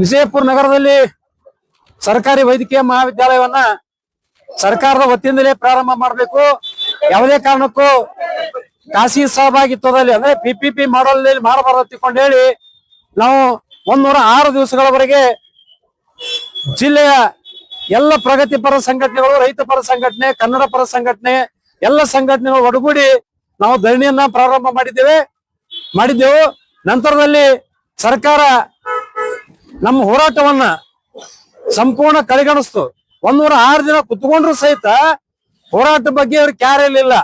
ವಿಜಯಪುರ ನಗರದಲ್ಲಿ ಸರ್ಕಾರಿ ವೈದ್ಯಕೀಯ ಮಹಾವಿದ್ಯಾಲಯವನ್ನ ಸರ್ಕಾರದ ವತಿಯಿಂದಲೇ ಪ್ರಾರಂಭ ಮಾಡಬೇಕು. ಯಾವುದೇ ಕಾರಣಕ್ಕೂ ಖಾಸಗಿ ಸಹಭಾಗಿತ್ವದಲ್ಲಿ ಅಂದ್ರೆ ಪಿಪಿಪಿ ಮಾಡಲ್ ಮಾಡಬಾರದು ತಿಳ್ಕೊಂಡು ಹೇಳಿ ನಾವು ಒಂದೂರ ಆರು ದಿವಸಗಳವರೆಗೆ ಜಿಲ್ಲೆಯ ಎಲ್ಲ ಪ್ರಗತಿಪರ ಸಂಘಟನೆಗಳು, ರೈತ ಪರ ಸಂಘಟನೆ, ಕನ್ನಡ ಪರ ಸಂಘಟನೆ, ಎಲ್ಲ ಸಂಘಟನೆಗಳು ಒಡಗೂಡಿ ನಾವು ಧರಣಿಯನ್ನ ಪ್ರಾರಂಭ ಮಾಡಿದ್ದೇವೆ. ಮಾಡಿದ್ದೆವು. ನಂತರದಲ್ಲಿ ಸರ್ಕಾರ ನಮ್ಮ ಹೋರಾಟವನ್ನ ಸಂಪೂರ್ಣ ಕಡೆಗಣಿಸ್ತು. ಒಂದೂರ ಆರು ದಿನ ಕುತ್ಕೊಂಡ್ರು ಸಹಿತ ಹೋರಾಟ ಬಗ್ಗೆ ಅವ್ರಿಗೆ ಕ್ಯಾರೆ ಇರಲಿಲ್ಲ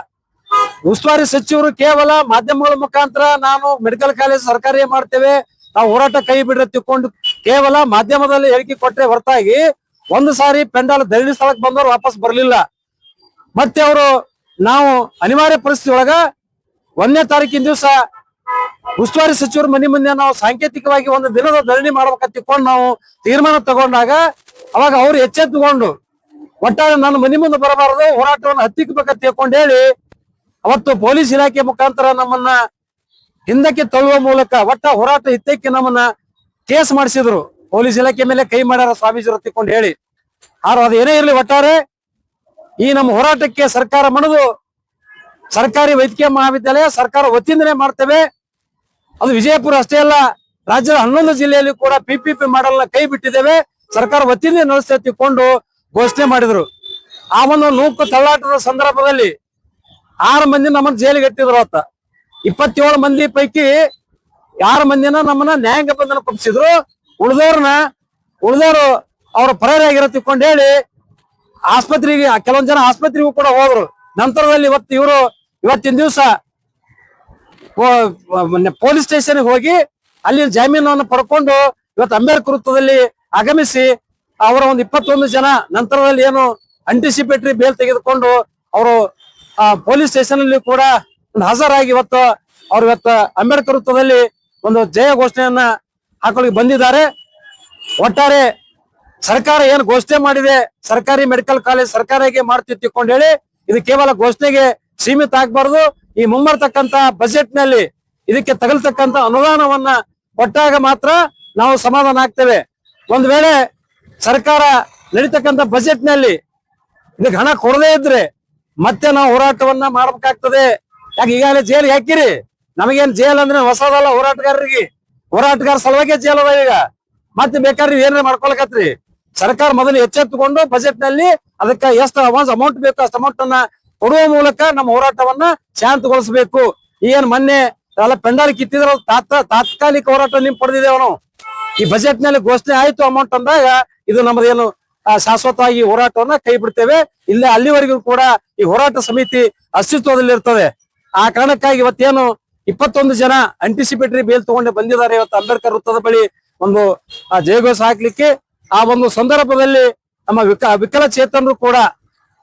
ಉಸ್ತುವಾರಿ ಸಚಿವರು ಕೇವಲ ಮಾಧ್ಯಮಗಳ ಮುಖಾಂತರ ನಾನು ಮೆಡಿಕಲ್ ಕಾಲೇಜ್ ಸರ್ಕಾರಿ ಮಾಡ್ತೇವೆ, ನಾವು ಹೋರಾಟ ಕೈ ಬಿಡ್ರೆ ತಿಕ್ಕೊಂಡು ಕೇವಲ ಮಾಧ್ಯಮದಲ್ಲಿ ಹೇಳಿಕೆ ಕೊಟ್ಟರೆ ಹೊರತಾಗಿ ಒಂದು ಸಾರಿ ಪೆಂಡಾಲ್ ಧರಣಿ ಸ್ಥಳಕ್ಕೆ ಬಂದವರು ವಾಪಸ್ ಬರಲಿಲ್ಲ. ಮತ್ತೆ ಅವರು ನಾವು ಅನಿವಾರ್ಯ ಪರಿಸ್ಥಿತಿ ಒಳಗ ಒಂದನೇ ತಾರೀಕಿನ ದಿವಸ ಉಸ್ತುವಾರಿ ಸಚಿವರು ಮನೆ ಮುಂದೆ ನಾವು ಸಾಂಕೇತಿಕವಾಗಿ ಒಂದು ದಿನದ ಧರಣಿ ಮಾಡ್ಬೇಕಂತ ತಿಳ್ಕೊಂಡು ನಾವು ತೀರ್ಮಾನ ತಗೊಂಡಾಗ ಅವಾಗ ಅವ್ರು ಎಚ್ಚೆತ್ತುಕೊಂಡು ಒಟ್ಟಾರೆ ನನ್ನ ಮನೆ ಮುಂದೆ ಬರಬಾರದು, ಹೋರಾಟವನ್ನು ಹತ್ತಿಕ್ಕಬೇಕಂತ ತಿಳ್ಕೊಂಡು ಹೇಳಿ ಅವತ್ತು ಪೊಲೀಸ್ ಇಲಾಖೆ ಮುಖಾಂತರ ನಮ್ಮನ್ನ ಹಿಂದಕ್ಕೆ ತಳ್ಳುವ ಮೂಲಕ ಒಟ್ಟ ಹೋರಾಟ ಹಿತ್ತಕ್ಕೆ ನಮ್ಮನ್ನ ಕೇಸ್ ಮಾಡಿಸಿದ್ರು. ಪೊಲೀಸ್ ಇಲಾಖೆ ಮೇಲೆ ಕೈ ಮಾಡ್ಯಾರ ಸ್ವಾಮೀಜಿರು ತಿಳ್ಕೊಂಡು ಹೇಳಿ. ಆದ್ರೆ ಅದು ಏನೇ ಇರಲಿ ಒಟ್ಟಾರೆ ಈ ನಮ್ಮ ಹೋರಾಟಕ್ಕೆ ಸರ್ಕಾರ ಮಣದು ಸರ್ಕಾರಿ ವೈದ್ಯಕೀಯ ಮಹಾವಿದ್ಯಾಲಯ ಸರ್ಕಾರ ವತಿಯಿಂದಲೇ ಮಾಡ್ತೇವೆ. ಅದು ವಿಜಯಪುರ ಅಷ್ಟೇ ಅಲ್ಲ, ರಾಜ್ಯದ ಹನ್ನೊಂದು ಜಿಲ್ಲೆಯಲ್ಲಿ ಕೂಡ ಪಿಪಿಪಿ ಮಾಡಲ್ ಮಾಡಲ್ನ ಕೈ ಬಿಟ್ಟಿದ್ದೇವೆ. ಸರ್ಕಾರ ವತಿಯಿಂದ ನಡೆಸಿ ತಿಳ್ಕೊಂಡು ಘೋಷಣೆ ಮಾಡಿದ್ರು. ಆ ಒಂದು ನೂಕು ತಳ್ಳಾಟದ ಸಂದರ್ಭದಲ್ಲಿ ಆರು ಮಂದಿ ನಮ್ಮನ್ನ ಜೈಲಿಗೆ ಇಟ್ಟಿದ್ರು ಅವತ್ತ ಇಪ್ಪತ್ತೇಳು ಮಂದಿ ಪೈಕಿ ಯಾರು ಮಂದಿನ ನಮ್ಮನ್ನ ನ್ಯಾಯಾಂಗ ಬಂಧನ ಕೊಪ್ಪಿಸಿದ್ರು ಉಳಿದವ್ರನ್ನ, ಉಳಿದವರು ಅವ್ರ ಪರಾರಿಯಾಗಿರೋ ತಿಳ್ಕೊಂಡು ಹೇಳಿ ಆಸ್ಪತ್ರೆಗೆ ಕೆಲವೊಂದ್ ಜನ ಆಸ್ಪತ್ರೆಗೂ ಕೂಡ ಹೋದ್ರು. ನಂತರದಲ್ಲಿ ಇವತ್ತು ಇವರು, ಇವತ್ತಿನ ದಿವಸ ಪೊಲೀಸ್ ಸ್ಟೇಷನ್ ಹೋಗಿ ಅಲ್ಲಿ ಜಾಮೀನನ್ನು ಪಡ್ಕೊಂಡು ಇವತ್ತು ಅಂಬೇಡ್ಕರ್ ವೃತ್ತದಲ್ಲಿ ಆಗಮಿಸಿ ಅವರ ಒಂದು ಇಪ್ಪತ್ತೊಂದು ಜನ ನಂತರದಲ್ಲಿ ಏನು ಅಂಟಿಸಿಪೇಟರಿ ಬೇಲ್ ತೆಗೆದುಕೊಂಡು ಅವರು ಪೊಲೀಸ್ ಸ್ಟೇಷನ್ ಅಲ್ಲಿ ಕೂಡ ಒಂದು ಹಾಜರಾಗಿ ಇವತ್ತು ಅವ್ರು ಇವತ್ತು ಅಂಬೇಡ್ಕರ್ ವೃತ್ತದಲ್ಲಿ ಒಂದು ಜಯ ಘೋಷಣೆಯನ್ನ ಹಾಕೊಳ್ಳಿ ಬಂದಿದ್ದಾರೆ. ಒಟ್ಟಾರೆ ಸರ್ಕಾರ ಏನು ಘೋಷಣೆ ಮಾಡಿದೆ, ಸರ್ಕಾರಿ ಮೆಡಿಕಲ್ ಕಾಲೇಜ್ ಸರ್ಕಾರಕ್ಕೆ ಮಾಡ್ತೀವಿ ತಿಳ್ಕೊಂಡು ಹೇಳಿ, ಇದು ಕೇವಲ ಘೋಷಣೆಗೆ ಸೀಮಿತ ಆಗ್ಬಾರ್ದು. ಈ ಮುಂಬರ್ತಕ್ಕಂತ ಬಜೆಟ್ನಲ್ಲಿ ಇದಕ್ಕೆ ತಗಲ್ತಕ್ಕಂತ ಅನುದಾನವನ್ನ ಕೊಟ್ಟಾಗ ಮಾತ್ರ ನಾವು ಸಮಾಧಾನ ಆಗ್ತೇವೆ. ಒಂದ್ ವೇಳೆ ಸರ್ಕಾರ ನಡೀತಕ್ಕಂತ ಬಜೆಟ್ನಲ್ಲಿ ಇದಕ್ಕೆ ಹಣ ಕೊಡದೇ ಇದ್ರೆ ಮತ್ತೆ ನಾವು ಹೋರಾಟವನ್ನ ಮಾಡ್ಬೇಕಾಗ್ತದೆ. ಯಾಕೆ ಈಗಾಗಲೇ ಜೈಲ್ ಹಾಕಿರಿ? ನಮಗೇನ್ ಜೈಲ್ ಅಂದ್ರೆ ಹೊಸದಲ್ಲ ಹೋರಾಟಗಾರರಿಗೆ. ಹೋರಾಟಗಾರ ಸಲುವಾಗಿ ಜೈಲ್ ಅದ ಈಗ. ಮತ್ತೆ ಬೇಕಾದ್ರೆ ಏನಾರ ಮಾಡ್ಕೊಳಕತ್ರಿ? ಸರ್ಕಾರ ಮೊದಲು ಎಚ್ಚೆತ್ತುಕೊಂಡು ಬಜೆಟ್ನಲ್ಲಿ ಅದಕ್ಕೆ ಎಷ್ಟು ಅಮೌಂಟ್ ಬೇಕು ಅಷ್ಟು ಅಮೌಂಟ್ ಅನ್ನ ಕೊಡುವ ಮೂಲಕ ನಮ್ಮ ಹೋರಾಟವನ್ನ ಶಾಂತಗೊಳಿಸಬೇಕು. ಏನ್ ಮೊನ್ನೆ ಎಲ್ಲ ಪೆಂಡಾಲ್ ಕಿತ್ತಿದ್ರ ತಾತ ತಾತ್ಕಾಲಿಕ ಹೋರಾಟ ನಿಮ್ ಪಡೆದಿದೆ ಅವನು. ಈ ಬಜೆಟ್ನಲ್ಲಿ ಘೋಷಣೆ ಆಯ್ತು ಅಮೌಂಟ್ ಅಂದಾಗ ಇದು ನಮ್ದೇನು ಶಾಶ್ವತವಾಗಿ ಹೋರಾಟವನ್ನ ಕೈ ಬಿಡ್ತೇವೆ. ಇಲ್ಲ ಅಲ್ಲಿವರೆಗೂ ಕೂಡ ಈ ಹೋರಾಟ ಸಮಿತಿ ಅಸ್ತಿತ್ವದಲ್ಲಿ ಇರ್ತದೆ ಆ ಕಾರಣಕ್ಕಾಗಿ ಇವತ್ತೇನು ಇಪ್ಪತ್ತೊಂದು ಜನ ಅಂಟಿಸಿಪೇಟರಿ ಬೇಲ್ ತಗೊಂಡು ಬಂದಿದ್ದಾರೆ ಇವತ್ತು ಅಂಬೇಡ್ಕರ್ ವೃತ್ತದ ಬಳಿ ಒಂದು ಜಯಘೋಷ ಹಾಕ್ಲಿಕ್ಕೆ. ಆ ಒಂದು ಸಂದರ್ಭದಲ್ಲಿ ನಮ್ಮ ವಿಕ, ವಿಕಲಚೇತನರು ಕೂಡ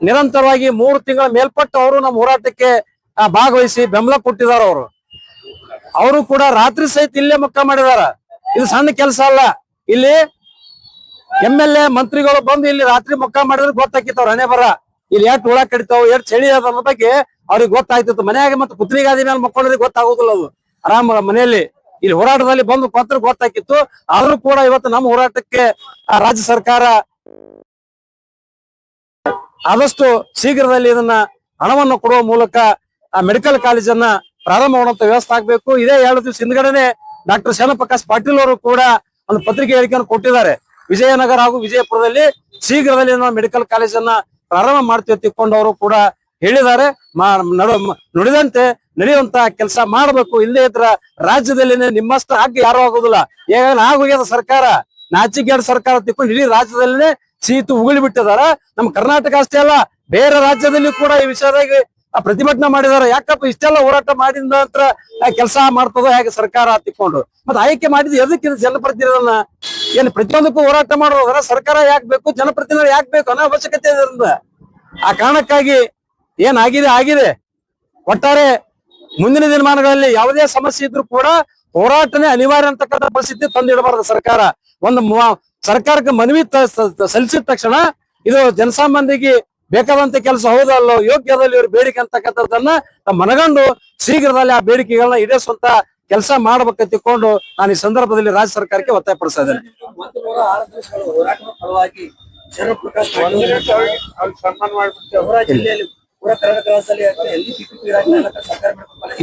ನಿರಂತರವಾಗಿ ಮೂರು ತಿಂಗಳ ಮೇಲ್ಪಟ್ಟು ಅವರು ನಮ್ಮ ಹೋರಾಟಕ್ಕೆ ಭಾಗವಹಿಸಿ ಬೆಂಬಲ ಕೊಟ್ಟಿದ್ದಾರೆ ಅವರು. ಅವರು ಕೂಡ ರಾತ್ರಿ ಸಹಿತ ಇಲ್ಲೇ ಮುಕ್ಕ ಮಾಡಿದಾರ ಇದು ಸಣ್ಣ ಕೆಲಸ ಅಲ್ಲ. ಇಲ್ಲಿ ಎಂ ಎಲ್ ಎ ಮಂತ್ರಿಗಳು ಬಂದು ಇಲ್ಲಿ ರಾತ್ರಿ ಮುಕ್ಕ ಮಾಡಿದ್ರೆ ಗೊತ್ತಾಕಿತ್ತು ಅವ್ರ ಹಣೆ ಬರ. ಇಲ್ಲಿ ಎಷ್ಟು ಹುಳ ಕಡಿತಾವ್ ಎಷ್ಟು ಚಳಿ ಅದ ಅನ್ನೋ ಬಗ್ಗೆ ಅವ್ರಿಗೆ ಗೊತ್ತಾಯ್ತಿತ್ತು. ಮನೆಯಾಗ ಮತ್ತೆ ಪುತ್ರಿಗಾದಿ ಮೇಲೆ ಮಕ್ಕೊಂಡ್ರೆ ಗೊತ್ತಾಗೋದಿಲ್ಲ ಅದು. ಆರಾಮ ಮನೆಯಲ್ಲಿ. ಇಲ್ಲಿ ಹೋರಾಟದಲ್ಲಿ ಬಂದು ಪತ್ರ ಗೊತ್ತಾಕಿತ್ತು. ಆದ್ರೂ ಕೂಡ ಇವತ್ತು ನಮ್ಮ ಹೋರಾಟಕ್ಕೆ ರಾಜ್ಯ ಸರ್ಕಾರ ಆದಷ್ಟು ಶೀಘ್ರದಲ್ಲಿ ಇದನ್ನ ಹಣವನ್ನು ಕೊಡುವ ಮೂಲಕ ಆ ಮೆಡಿಕಲ್ ಕಾಲೇಜನ್ನ ಪ್ರಾರಂಭ ಮಾಡುವಂತ ವ್ಯವಸ್ಥೆ ಆಗ್ಬೇಕು. ಇದೇ ಎರಡು ದಿವಸ ಹಿಂದ್ಗಡೆನೆ ಡಾಕ್ಟರ್ ಶ್ಯಾಮಪ್ರಕಾಶ್ ಪಾಟೀಲ್ ಅವರು ಕೂಡ ಒಂದು ಪತ್ರಿಕೆ ಹೇಳಿಕೆಯನ್ನು ಕೊಟ್ಟಿದ್ದಾರೆ. ವಿಜಯನಗರ ಹಾಗೂ ವಿಜಯಪುರದಲ್ಲಿ ಶೀಘ್ರದಲ್ಲಿ ನಾವು ಮೆಡಿಕಲ್ ಕಾಲೇಜನ್ನ ಪ್ರಾರಂಭ ಮಾಡ್ತೀವಿ ತಿಕ್ಕೊಂಡವರು ಕೂಡ ಹೇಳಿದ್ದಾರೆ. ನುಡಿದಂತೆ ನಡೆಯುವಂತ ಕೆಲಸ ಮಾಡಬೇಕು. ಇಲ್ಲೇ ಇದ್ರ ರಾಜ್ಯದಲ್ಲಿ ನಿಮ್ಮಷ್ಟು ಹಾಕಿ ಯಾರು ಆಗೋದಿಲ್ಲ. ಈಗ ಆಗೋಗ್ಯದ ಸರ್ಕಾರ ನಾಚಿಗೇಡ್ ಸರ್ಕಾರ ತಿಕ್ಕೊಂಡು ಇಡೀ ರಾಜ್ಯದಲ್ಲಿನೇ ಸೀತು ಉಗುಳಿ ಬಿಟ್ಟಿದಾರ ನಮ್ಮ ಕರ್ನಾಟಕ ಅಷ್ಟೇ ಅಲ್ಲ, ಬೇರೆ ರಾಜ್ಯದಲ್ಲಿ ಕೂಡ ಈ ವಿಷಯದಾಗ ಪ್ರತಿಭಟನೆ ಮಾಡಿದಾರೆ ಯಾಕಪ್ಪ ಇಷ್ಟೆಲ್ಲ ಹೋರಾಟ ಮಾಡಿದ ನಂತರ ಕೆಲಸ ಮಾಡ್ತದೋ ಹೇಗೆ ಸರ್ಕಾರ ತಿಕ್ಕೊಂಡು ಮತ್ತೆ ಆಯ್ಕೆ ಮಾಡಿದ್ ಎದಕ್ಕಿಂತ ಜನಪ್ರತಿನಿಧಿಗಳನ್ನ? ಏನ್ ಪ್ರತಿಯೊಂದಕ್ಕೂ ಹೋರಾಟ ಮಾಡೋದ್ರ ಸರ್ಕಾರ ಯಾಕೆ ಬೇಕು ಜನಪ್ರತಿನಿಧಿ ಯಾಕೆ ಬೇಕು ಅನ್ನೋ ಅವಶ್ಯಕತೆ ಇದರಿಂದ ಆ ಕಾರಣಕ್ಕಾಗಿ ಏನಾಗಿದೆ, ಆಗಿದೆ. ಒಟ್ಟಾರೆ ಮುಂದಿನ ದಿನಮಾನಗಳಲ್ಲಿ ಯಾವುದೇ ಸಮಸ್ಯೆ ಇದ್ರೂ ಕೂಡ ಹೋರಾಟನೇ ಅನಿವಾರ್ಯ ಅಂತಕ್ಕಂಥ ಪರಿಸ್ಥಿತಿ ತಂದಿಡಬಾರದು ಸರ್ಕಾರ. ಒಂದು ಸರ್ಕಾರಕ್ಕೆ ಮನವಿ ಸಲ್ಲಿಸಿದ ತಕ್ಷಣ ಇದು ಜನಸಾಮಾನ್ಯರಿಗೆ ಬೇಕಾದಂತ ಕೆಲಸ ಹೌದಲ್ಲೋ ಯೋಗ್ಯದಲ್ಲಿ ಇವ್ರ ಬೇಡಿಕೆ ಅಂತಕ್ಕಂಥದ್ದನ್ನ ಮನಗಂಡು ಶೀಘ್ರದಲ್ಲಿ ಆ ಬೇಡಿಕೆಗಳನ್ನ ಈಡೇರಿಸುವಂತ ಕೆಲಸ ಮಾಡ್ಬೇಕಂತ ತಿಳ್ಕೊಂಡು ನಾನು ಈ ಸಂದರ್ಭದಲ್ಲಿ ರಾಜ್ಯ ಸರ್ಕಾರಕ್ಕೆ ಒತ್ತಾಯ ಪಡಿಸ್ತಾ ಇದ್ದೇನೆ.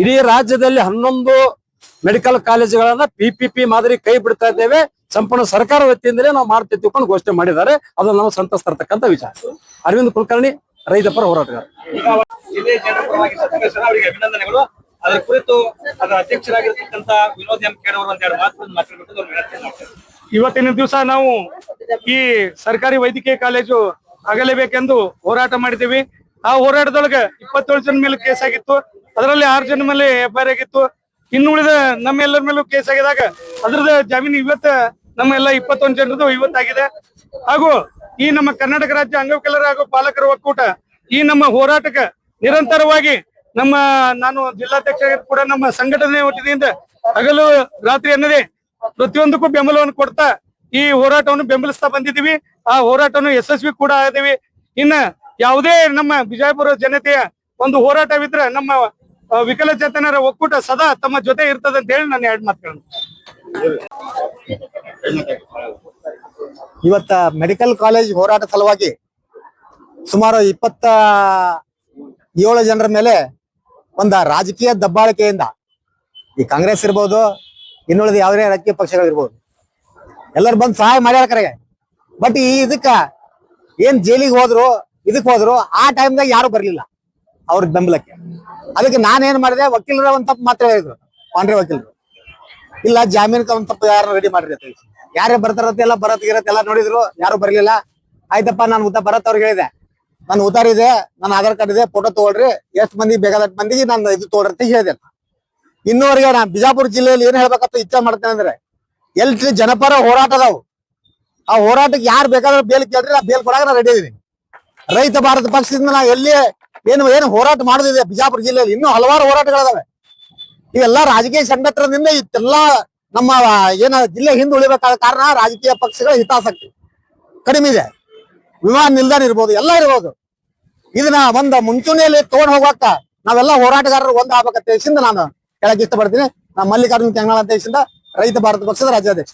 ಇಡೀ ರಾಜ್ಯದಲ್ಲಿ ಹನ್ನೊಂದು ಮೆಡಿಕಲ್ ಕಾಲೇಜುಗಳನ್ನ ಪಿಪಿಪಿ ಮಾದರಿ ಕೈ ಬಿಡ್ತಾ ಇದ್ದೇವೆ. ಸಂಪೂರ್ಣ ಸರ್ಕಾರ ವತಿಯಿಂದಲೇ ನಾವು ಮಾಡ್ತೀವಿ ತಿಳ್ಕೊಂಡು ಘೋಷಣೆ ಮಾಡಿದ್ದಾರೆ. ಅದು ನಾವು ಸಂತಸ್ತರ್ತಕ್ಕಂಥ ವಿಚಾರ. ಅರವಿಂದ್ ಕುಲಕರ್ಣಿ ರೈತ ಪರ ಹೋರಾಟಗಾರ. ಅಭಿನಂದನೆಗಳು. ಅದರ ಕುರಿತು ಅದರ ಅಧ್ಯಕ್ಷರಾಗಿರ್ತಕ್ಕಂಥ ವಿನೋದ್ ಎಂ ಮಾತು ಮಾತಾಡ್ಬಿಟ್ಟು ಮಾಡ್ತಾರೆ ಇವತ್ತಿನ ದಿವಸ ನಾವು ಈ ಸರ್ಕಾರಿ ವೈದ್ಯಕೀಯ ಕಾಲೇಜು ಆಗಲೇಬೇಕೆಂದು ಹೋರಾಟ ಮಾಡಿದ್ದೀವಿ. ಆ ಹೋರಾಟದೊಳಗೆ ಇಪ್ಪತ್ತೇಳು ಜನ ಮೇಲೆ ಕೇಸ್ ಆಗಿತ್ತು. ಅದರಲ್ಲಿ ಆರು ಜನ ಮೇಲೆ ಎಫ್ ಆಗಿತ್ತು. ಇನ್ನುಳಿದ ನಮ್ಮೆಲ್ಲರ ಮೇಲೂ ಕೇಸ್ ಆಗಿದಾಗ ಅದ್ರದ ಜಾಮೀನು ಇವತ್ತ ನಮ್ಮ ಎಲ್ಲ ಇಪ್ಪತ್ತೊಂದು ಜನರದು ಇವತ್ತಾಗಿದೆ ಹಾಗೂ ಈ ನಮ್ಮ ಕರ್ನಾಟಕ ರಾಜ್ಯ ಅಂಗವಿಕಲರ ಹಾಗೂ ಪಾಲಕರ ಒಕ್ಕೂಟ, ಈ ನಮ್ಮ ಹೋರಾಟಕ್ಕೆ ನಿರಂತರವಾಗಿ ನಮ್ಮ ನಾನು ಜಿಲ್ಲಾಧ್ಯಕ್ಷ ಕೂಡ ನಮ್ಮ ಸಂಘಟನೆ ವತಿಯಿಂದ ಹಗಲು ರಾತ್ರಿ ಅನ್ನದೇ ಪ್ರತಿಯೊಂದಕ್ಕೂ ಬೆಂಬಲವನ್ನು ಕೊಡ್ತಾ ಈ ಹೋರಾಟವನ್ನು ಬೆಂಬಲಿಸ್ತಾ ಬಂದಿದ್ದೀವಿ. ಆ ಹೋರಾಟವನ್ನು ಯಶಸ್ವಿ ಕೂಡ ಆಗಿದ್ದೀವಿ. ಇನ್ನ ಯಾವುದೇ ನಮ್ಮ ಬಿಜಾಪುರ ಜನತೆಯ ಒಂದು ಹೋರಾಟವಿದ್ರೆ ನಮ್ಮ ವಿಕಲಚೇತನರ ಒಕ್ಕೂಟ ಸದಾ ತಮ್ಮ ಜೊತೆ ಇರ್ತದೆ ಅಂತ ಹೇಳಿ ನಾನು ಎರಡು ಮಾತುಗಳನ್ನು. ಇವತ್ತ ಮೆಡಿಕಲ್ ಕಾಲೇಜ್ ಹೋರಾಟ ಸಲುವಾಗಿ ಸುಮಾರು ಇಪ್ಪತ್ತ ಏಳು ಜನರ ಮೇಲೆ ಒಂದ ರಾಜಕೀಯ ದಬ್ಬಾಳಿಕೆಯಿಂದ ಈ ಕಾಂಗ್ರೆಸ್ ಇರ್ಬೋದು, ಇನ್ನುಳಿದ ಯಾವುದೇ ರಾಜಕೀಯ ಪಕ್ಷಗಳಿರ್ಬೋದು ಎಲ್ಲರೂ ಬಂದು ಸಹಾಯ ಮಾಡ್ಯಾರ ಕರೆಗೆ. ಬಟ್ ಈ ಇದಕ್ಕ ಏನ್ ಜೈಲಿಗೆ ಹೋದ್ರು ಇದಕ್ ಹೋದ್ರು, ಆ ಟೈಮ್ದಾಗ ಯಾರು ಬರ್ಲಿಲ್ಲ ಅವ್ರ ಬೆಂಬಲಕ್ಕೆ. ಅದಕ್ಕೆ ನಾನೇನ್ ಮಾಡಿದೆ, ವಕೀಲರ ಒಂದ್ ತಪ್ಪು ಮಾತ್ರ ಹೇಳಿದ್ರು, ಪಾಂಡ್ರೆ ವಕೀಲರು. ಇಲ್ಲ, ಜಾಮೀನ್ ತಪ್ಪ ಯಾರು ರೆಡಿ ಮಾಡ್ರಿ. ಯಾರೇ ಬರ್ತಾರತ್ತೆ ಎಲ್ಲ ಬರತ್ ಎಲ್ಲ ನೋಡಿದ್ರು, ಯಾರು ಬರ್ಲಿಲ್ಲ. ಆಯ್ತಪ್ಪ, ನಾನು ಉತ್ತ ಬರತ್ ಅವ್ರಿಗೆ ಹೇಳಿದೆ. ನನ್ ಉತ್ತಾರ ಇದೆ, ನನ್ನ ಆಧಾರ್ ಕಾರ್ಡ್ ಇದೆ ಫೋಟೋ ತಗೊಳ್ರಿ. ಎಷ್ಟ್ ಮಂದಿ ಬೇಕಾದಷ್ಟು ಮಂದಿಗೆ ನಾನು ಇದು ತಗೊಳ್ರಿ ಅಂತ ಹೇಳಿದೆ. ಇನ್ನೂವರೆಗೆ ನಾನು ಬಿಜಾಪುರ ಜಿಲ್ಲೆಯಲ್ಲಿ ಏನ್ ಹೇಳ್ಬೇಕಂತ ಇಚ್ಛೆ ಮಾಡ್ತೇನೆ ಅಂದ್ರೆ ಎಲ್ಲಿ ಜನಪರ ಹೋರಾಟ ಅದಾವು. ಆ ಹೋರಾಟಕ್ಕೆ ಯಾರು ಬೇಕಾದ್ರೆ ಬೇಲ್ ಕೇಳ್ರಿ, ನಾ ಬೇಲ್ ಕೊಡಾಗ ನಾ ರೆಡಿ ಇದೀನಿ. ರೈತ ಭಾರತ ಪಕ್ಷದಿಂದ ನಾ ಎಲ್ಲಿ ಏನು ಏನು ಹೋರಾಟ ಮಾಡೋದಿದೆ ಬಿಜಾಪುರ ಜಿಲ್ಲೆಯಲ್ಲಿ, ಇನ್ನೂ ಹಲವಾರು ಹೋರಾಟಗಳಿದಾವೆ. ಇವೆಲ್ಲ ರಾಜಕೀಯ ಸಂಘಟನದಿಂದ ಇತ್ತೆಲ್ಲಾ ನಮ್ಮ, ಏನ ಜಿಲ್ಲೆ ಹಿಂದುಳಿಬೇಕಾದ ಕಾರಣ ರಾಜಕೀಯ ಪಕ್ಷಗಳ ಹಿತಾಸಕ್ತಿ ಕಡಿಮೆ ಇದೆ. ವಿಮಾನ ನಿಲ್ದಾಣ ಇರ್ಬೋದು, ಎಲ್ಲ ಇರ್ಬೋದು. ಇದನ್ನ ಒಂದ ಮುಂಚೂಣಿಯಲ್ಲಿ ತಗೊಂಡ್ ಹೋಗಾಕ ನಾವೆಲ್ಲ ಹೋರಾಟಗಾರರು ಒಂದ್ ಆಗ್ಬೇಕಂತ ನಾನು ಹೇಳಕ್ ಇಷ್ಟಪಡ್ತೀನಿ. ನಾ ಮಲ್ಲಿಕಾರ್ಜುನ ಕೆಂಗಣ ಅಂತ ರೈತ ಭಾರತ ಪಕ್ಷದ ರಾಜ್ಯಾಧ್ಯಕ್ಷ.